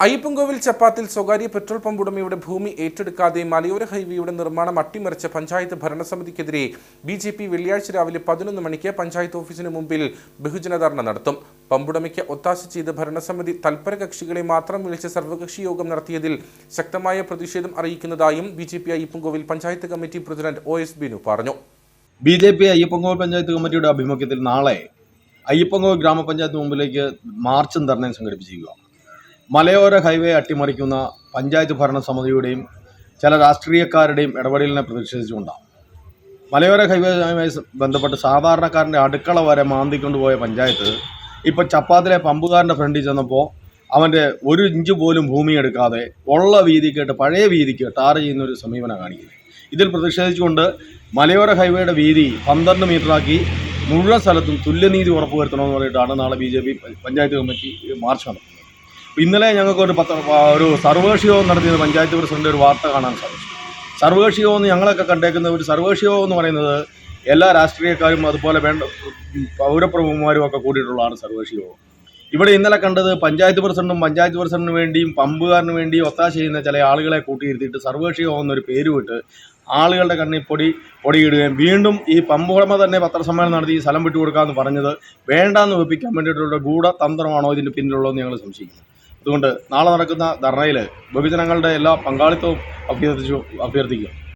അയ്യപ്പൻകോവിൽ ചപ്പാത്തിൽ സ്വകാര്യ petrol pump ഉടമയുടെ ഭൂമി ഏറ്റെടുക്കാതെ മലയോര ഹൈവേയുടെ നിർമ്മാണം അട്ടിമറിച്ച പഞ്ചായത്ത് ഭരണസമിതിക്കെതിരെ ബി ജെ പി വെള്ളിയാഴ്ച രാവിലെ പതിനൊന്ന് മണിക്ക് പഞ്ചായത്ത് ഓഫീസിന് മുമ്പിൽ ബഹുജന ധർണ നടത്തും. പമ്പുടമയ്ക്ക് ഒത്താശ ചെയ്ത് ഭരണസമിതി തൽപര കക്ഷികളെ മാത്രം വിളിച്ച് സർവകക്ഷി യോഗം നടത്തിയതിൽ ശക്തമായ പ്രതിഷേധം അറിയിക്കുന്നതായും B J P Ayyappankovil panchayat committee president O S Binu പറഞ്ഞു. B J P Ayyappankovil panchayat കമ്മിറ്റിയുടെ ആഭിമുഖ്യത്തിൽ നാളെ അയ്യപ്പൻകോവിൽ ഗ്രാമപഞ്ചായത്ത് മുമ്പിലേക്ക് മാർച്ചും ധർണയും സംഘടിപ്പിച്ചിരിക്കുക മലയോര ഹൈവേ അട്ടിമറിക്കുന്ന പഞ്ചായത്ത് ഭരണസമിതിയുടെയും ചില രാഷ്ട്രീയക്കാരുടെയും ഇടപെടലിനെ പ്രതിഷേധിച്ചുകൊണ്ടാണ്. മലയോര ഹൈവേയുമായി ബന്ധപ്പെട്ട് സാധാരണക്കാരന്റെ അടുക്കള വരെ മാന്തിക്കൊണ്ടുപോയ പഞ്ചായത്ത് ഇപ്പോൾ ചപ്പാത്തിലെ പമ്പുകാരന്റെ ഫ്രണ്ടിൽ ചെന്നപ്പോൾ അവന്റെ ഒരു ഇഞ്ച് പോലും ഭൂമി എടുക്കാതെ ഉള്ള വീതിക്കേട്ട് പഴയ വീതിക്ക് ടാർ ചെയ്യുന്ന ഒരു സമീപനം കാണിക്കുന്നത് ഇതിൽ പ്രതിഷേധിച്ചുകൊണ്ട് മലയോര ഹൈവേയുടെ വീതി പന്ത്രണ്ട് മീറ്ററാക്കി മുഴുവൻ സ്ഥലത്തും തുല്യനീതി ഉറപ്പുവരുത്തണമെന്ന് പറഞ്ഞിട്ടാണ് നാളെ B J P panchayat committee march നടത്തുന്നത്. ഇന്നലെ ഞങ്ങൾക്ക് ഒരു പത്ര ഒരു സർവകക്ഷി യോഗം നടത്തിയത് പഞ്ചായത്ത് പ്രസിഡന്റ് ഒരു വാർത്ത കാണാൻ സാധിച്ചു. സർവകക്ഷി യോഗം എന്ന് ഞങ്ങളൊക്കെ കണ്ടേക്കുന്ന ഒരു സർവകക്ഷി യോഗം എന്ന് പറയുന്നത് എല്ലാ രാഷ്ട്രീയക്കാരും അതുപോലെ വേണ്ട പൗരപ്രമുഖന്മാരും ഒക്കെ കൂടിയിട്ടുള്ളതാണ് സർവകക്ഷി യോഗം ഇവിടെ ഇന്നലെ കണ്ടത് പഞ്ചായത്ത് പ്രസിഡന്റും പഞ്ചായത്ത് പ്രസിഡന്റിന് വേണ്ടിയും പമ്പുകാരന് വേണ്ടിയും ഒത്താശ ചെയ്യുന്ന ചില ആളുകളെ കൂട്ടിയിരുത്തിയിട്ട് സർവകക്ഷി എന്നൊരു പേര് വിട്ട് ആളുകളുടെ കണ്ണിൽ പൊടി പൊടിയിടുകയും വീണ്ടും ഈ പമ്പ് തന്നെ പത്രസമ്മേളനം നടത്തി ഈ സ്ഥലം വിട്ടുകൊടുക്കാമെന്ന് പറഞ്ഞത് വേണ്ടാന്ന് വെപ്പിക്കാൻ വേണ്ടിയിട്ടുള്ള ഗൂഢതന്ത്രമാണോ ഇതിന്റെ പിന്നിലുള്ളതെന്ന് ഞങ്ങൾ സംശയിക്കുന്നു. അതുകൊണ്ട് നാളെ നടക്കുന്ന ധർണയിൽ ബഹുജനങ്ങളുടെ എല്ലാ പങ്കാളിത്തവും അഭ്യർത്ഥിച്ചു അഭ്യർത്ഥിക്കും.